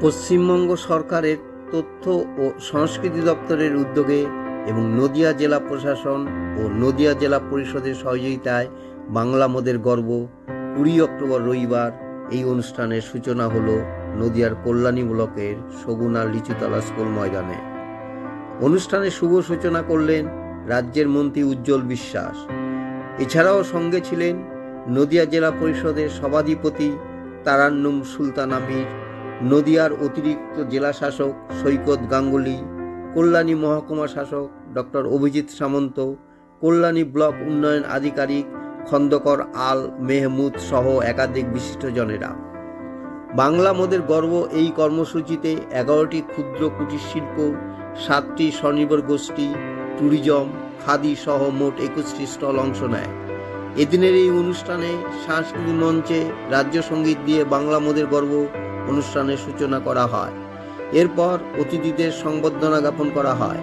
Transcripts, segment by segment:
পশ্চিমবঙ্গ সরকারের তথ্য ও সংস্কৃতি দপ্তরের উদ্যোগে এবং নদিয়া জেলা প্রশাসন ও নদিয়া জেলা পরিষদের সহযোগিতায় বাংলা মোদের গর্ব। কুড়ি অক্টোবর রবিবার এই অনুষ্ঠানের সূচনা হল নদিয়ার কল্যাণী ব্লকের সগুনা লিচুতলা স্কুল ময়দানে। অনুষ্ঠানে শুভ সূচনা করলেন রাজ্যের মন্ত্রী উজ্জ্বল বিশ্বাস। এছাড়াও সঙ্গে ছিলেন নদিয়া জেলা পরিষদের সভাধিপতি তারান্নুম সুলতান আমির নদিয়ার অতিরিক্ত জেলা শাসক সৈকত গাঙ্গুলি, কল্যাণী মহকুমা শাসক ডক্টর অভিজিৎ সামন্ত, কল্যাণী ব্লক উন্নয়ন আধিকারিক খন্দকর আল মেহমুদ সহ একাধিক বিশিষ্টজনেরা বাংলা মোদের গর্ব এই কর্মসূচিতে এগারোটি ক্ষুদ্র কুটির শিল্প, সাতটি স্বনির্ভর গোষ্ঠী, ট্যুরিজম, খাদি সহ মোট একুশটি স্টল অংশ নেয়। এদিনের এই অনুষ্ঠানে সাংস্কৃতিক মঞ্চে রাজ্য সংগীত দিয়ে বাংলা মোদের গর্ব অনুষ্ঠানের সূচনা করা হয়। এরপর অতিথিদের সংবর্ধনা জ্ঞাপন করা হয়।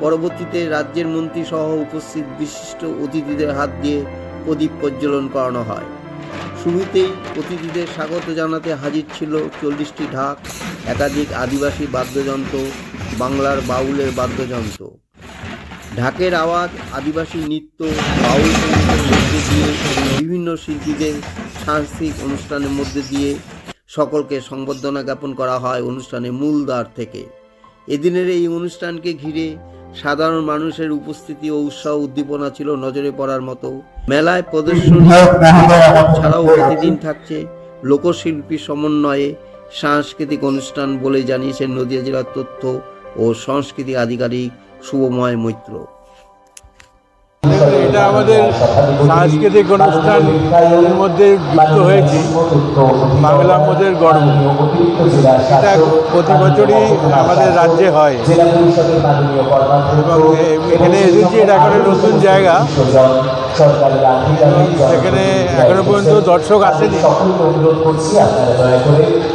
পরবর্তীতে রাজ্যের মন্ত্রী সহ উপস্থিত বিশিষ্ট অতিথিদের হাত দিয়ে প্রদীপ প্রজ্বলন করানো হয়। শুরুতেই অতিথিদের স্বাগত জানাতে হাজির ছিল চল্লিশটি ঢাক, একাধিক আদিবাসী বাদ্যযন্ত্র, বাংলার বাউলের বাদ্যযন্ত্র। ঢাকের আওয়াজ, আদিবাসী নৃত্য, বাউল সঙ্গীতের মধ্যে দিয়ে, বিভিন্ন শিল্পীদের সাংস্কৃতিক অনুষ্ঠানের মধ্যে দিয়ে সকলকে সংবর্ধনা জ্ঞাপন করা হয় অনুষ্ঠানে মূল দ্বার থেকে। এদিনের এই অনুষ্ঠানকে ঘিরে সাধারণ মানুষের উপস্থিতি ও উৎসাহ উদ্দীপনা ছিল নজরে পড়ার মতো। মেলায় প্রদর্শনী ছাড়াও প্রতিদিন থাকছে লোকশিল্পী সমন্বয়ে সাংস্কৃতিক অনুষ্ঠান বলে জানিয়েছেন নদিয়া জেলার তথ্য ও সংস্কৃতি আধিকারিক শুভময় মৈত্র। এটা আমাদের সাংস্কৃতিক অনুষ্ঠানের মধ্যে যুক্ত হয়েছি। বাংলা মোদের গর্ব। এটা প্রতি বছরই আমাদের রাজ্যে হয়। এবং এখানে এসেছি, এটা এখন নতুন জায়গা। সেখানে এখনও পর্যন্ত দর্শক আসেনি।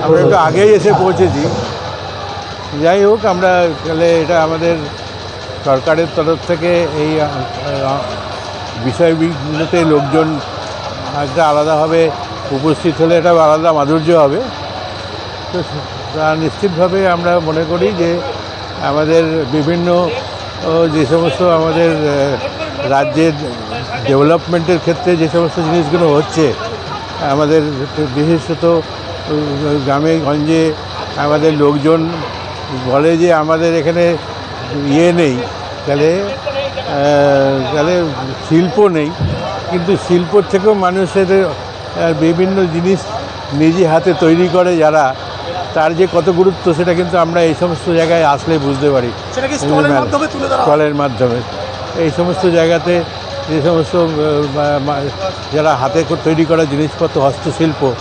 আমরা একটু আগেই এসে পৌঁছেছি। যাই হোক, আমরা তাহলে এটা আমাদের সরকারের তরফ থেকে এই বিষয়গুলোতে লোকজন একটা আলাদাভাবে উপস্থিত হলে এটা আলাদা মাধুর্য হবে। তো তা নিশ্চিতভাবে আমরা মনে করি যে আমাদের বিভিন্ন যে সমস্ত আমাদের রাজ্যের ডেভেলপমেন্টের ক্ষেত্রে যে সমস্ত জিনিসগুলো হচ্ছে, আমাদের বিশেষত গ্রামে গঞ্জে আমাদের লোকজন বলে যে আমাদের এখানে ইয়ে নেই, তাহলে তাহলে শিল্প নেই কিন্তু শিল্পর থেকেও মানুষের বিভিন্ন জিনিস নিজে হাতে তৈরি করে যারা তার যে কত গুরুত্ব সেটা কিন্তু আমরা এই সমস্ত জায়গায় আসলে বুঝতে পারি। স্টলের মাধ্যমে এই সমস্ত জায়গাতে যে সমস্ত যারা হাতে করে তৈরি করা জিনিসপত্র হস্তশিল্প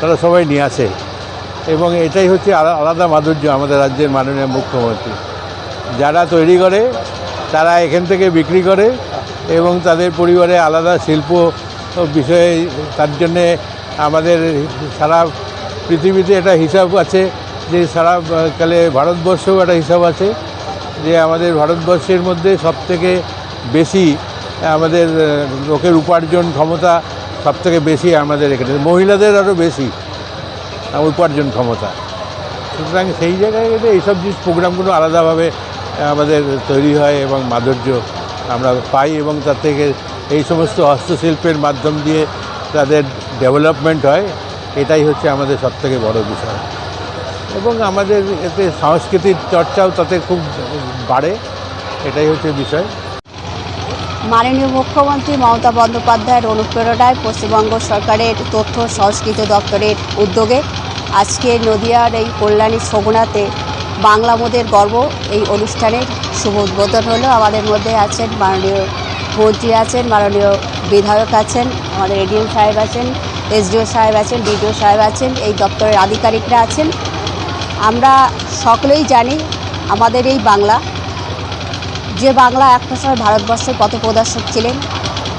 তারা সবাই নিয়ে আসে। এবং এটাই হচ্ছে আলা- আলাদা মাধুর্য আমাদের রাজ্যের মাননীয় মুখ্যমন্ত্রী। যারা তৈরি করে তারা এখান থেকে বিক্রি করে এবং তাদের পরিবারে আলাদা শিল্প বিষয়ে তার জন্যে আমাদের সারা পৃথিবীতে একটা হিসাব আছে যে সারা কালে ভারতবর্ষেও একটা হিসাব আছে যে আমাদের ভারতবর্ষের মধ্যে সবথেকে বেশি আমাদের লোকের উপার্জন ক্ষমতা সবথেকে বেশি আমাদের এখানে, মহিলাদের আরও বেশি উপার্জন ক্ষমতা। সুতরাং সেই জায়গায় এইসব জিনিস, প্রোগ্রামগুলো আলাদাভাবে আমাদের তৈরি হয় এবং মাধুর্য আমরা পাই এবং তার থেকে এই সমস্ত হস্তশিল্পের মাধ্যম দিয়ে তাদের ডেভেলপমেন্ট হয়, এটাই হচ্ছে আমাদের সবথেকে বড় বিষয়। এবং আমাদের এতে সংস্কৃতির চর্চাও তাতে খুব বাড়ে, এটাই হচ্ছে বিষয়। মাননীয় মুখ্যমন্ত্রী মমতা বন্দ্যোপাধ্যায়ের অনুপ্রেরণায় পশ্চিমবঙ্গ সরকারের তথ্য সংস্কৃতি দপ্তরের উদ্যোগে আজকে নদিয়ার এই কল্যাণী সগুনাতে বাংলা মোদের গর্ব। এই অনুষ্ঠানের শুভ উদ্বোধন হলো। আমাদের মধ্যে আছেন মাননীয় মন্ত্রী আছেন, মাননীয় বিধায়ক আছেন, আমাদের এডিএম সাহেব আছেন, এসডিও সাহেব আছেন, বিডিও সাহেব আছেন, এই দপ্তরের আধিকারিকরা আছেন। আমরা সকলেই জানি আমাদের এই বাংলা, যে বাংলা একটা সময় ভারতবর্ষের পথ প্রদর্শক ছিলেন,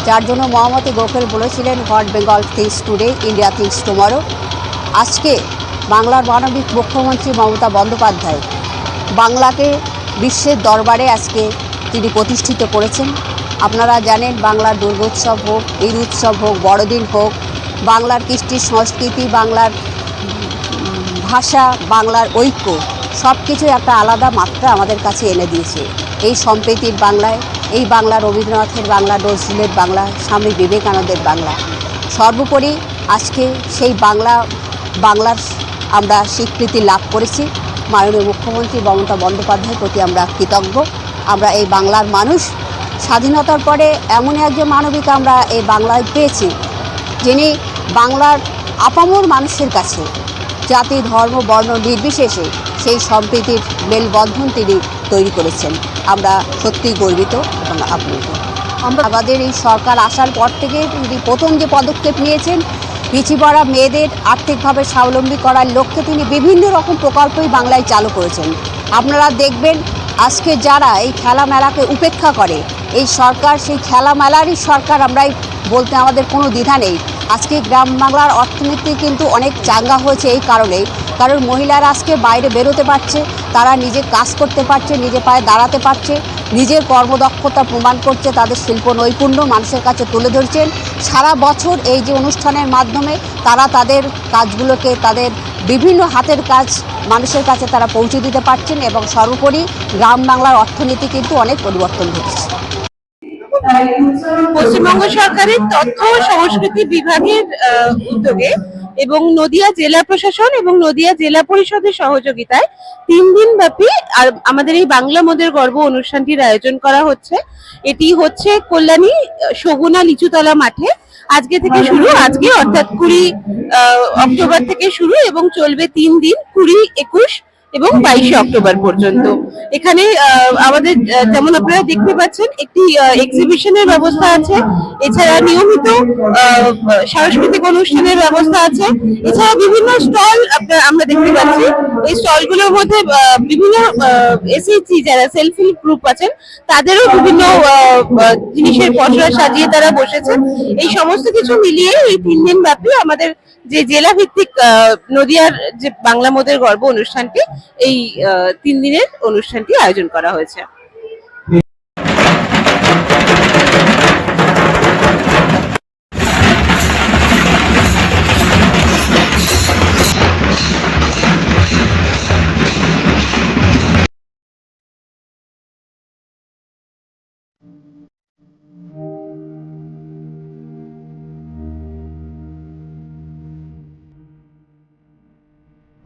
যার জন্য মহামতি গোখেল বলেছিলেন what Bengal thinks today India thinks tomorrow আজকে বাংলার মানবিক মুখ্যমন্ত্রী মমতা বন্দ্যোপাধ্যায়। বাংলাকে বিশ্বের দরবারে আজকে তিনি প্রতিষ্ঠিত করেছেন। আপনারা জানেন, বাংলার দুর্গোৎসব হোক, ঈদ উৎসব হোক, বড়দিন হোক, বাংলার কৃষ্টি সংস্কৃতি, বাংলার ভাষা, বাংলার ঐক্য সব কিছু একটা আলাদা মাত্রা আমাদের কাছে এনে দিয়েছে। এই সম্প্রীতির বাংলায়, এই বাংলা রবীন্দ্রনাথের বাংলা, নজরুলের বাংলা, স্বামী বিবেকানন্দের বাংলা। সর্বোপরি আজকে সেই বাংলা, বাংলার আমরা স্বীকৃতি লাভ করেছি। মাননীয় মুখ্যমন্ত্রী মমতা বন্দ্যোপাধ্যায়ের প্রতি আমরা কৃতজ্ঞ। আমরা এই বাংলার মানুষ। স্বাধীনতার পরে এমন একজন মানবিক আমরা এই বাংলায় পেয়েছি যিনি বাংলার আপামর মানুষের কাছে জাতি ধর্ম বর্ণ নির্বিশেষে সেই সম্প্রীতির মেলবন্ধন তিনি তৈরি করেছেন। আমরা সত্যিই গর্বিত এবং আপ্লুত। আমরা আমাদের এই সরকার আসার পর থেকে তিনি প্রথম যে পদক্ষেপ নিয়েছেন পিছিয়ে মেয়েদের আর্থিকভাবে স্বাবলম্বী করার লক্ষ্যে তিনি বিভিন্ন রকম প্রকল্পই বাংলায় চালু করেছেন। আপনারা দেখবেন, আজকে যারা এই খেলা মেলাকে উপেক্ষা করে, এই সরকার, সেই খেলা মেলারই সরকার আমরাই বলতে আমাদের কোনো দ্বিধা নেই। আজকে গ্রাম বাংলার অর্থনীতি কিন্তু অনেক চাঙ্গা হয়েছে এই কারণে, কারণ মহিলারা আজকে বাইরে বেরোতে পারছে, তারা নিজে কাজ করতে পারছে, নিজে পায়ে দাঁড়াতে পারছে নিজের কর্মদক্ষতা প্রমাণ করছে, তাদের শিল্প নৈপুণ্য মানুষের কাছে তুলে ধরছেন। সারা বছর এই যে অনুষ্ঠানের মাধ্যমে তারা তাদের কাজগুলোকে, তাদের বিভিন্ন হাতের কাজ মানুষের কাছে তারা পৌঁছে দিতে পারছেন এবং সর্বোপরি গ্রাম বাংলার অর্থনীতি কিন্তু অনেক পরিবর্তন ঘটেছে। পশ্চিমবঙ্গ সরকারের তথ্য সংস্কৃতি বিভাগের উদ্যোগে এবং নদিয়া জেলা প্রশাসন এবং নদিয়া জেলা পরিষদের সহযোগিতায় তিন দিন ব্যাপী আর আমাদের এই বাংলা মোদের গর্ব অনুষ্ঠানটির আয়োজন করা হচ্ছে। এটি হচ্ছে কল্যাণী সগুনা লিচুতলা মাঠে। আজকে থেকে শুরু আজকে অর্থাৎ কুড়ি অক্টোবর থেকে শুরু এবং চলবে তিন দিন কুড়ি একুশ এবং বাইশে অক্টোবর পর্যন্ত। এখানে আমাদের যেমন আপনারা দেখতে পাচ্ছেন, একটি এক্সিবিশনের ব্যবস্থা আছে। এছাড়া নিয়মিত সাংস্কৃতিক অনুষ্ঠানের ব্যবস্থা আছে। এছাড়া বিভিন্ন স্টল আমরা দেখতে পাচ্ছি। এই স্টলগুলোর মধ্যে বিভিন্ন এসএইচজি যারা সেলফ হেল্প গ্রুপ আছেন, তাদেরও বিভিন্ন জিনিসের পসরা সাজিয়ে তারা বসেছেন। এই সমস্ত কিছু মিলিয়ে এই তিন দিন ব্যাপী আমাদের যে জেলা ভিত্তিক নদিয়ার যে বাংলা মোদের গর্ব অনুষ্ঠানটি এই তিন দিনের অনুষ্ঠানটি আয়োজন করা হয়েছে।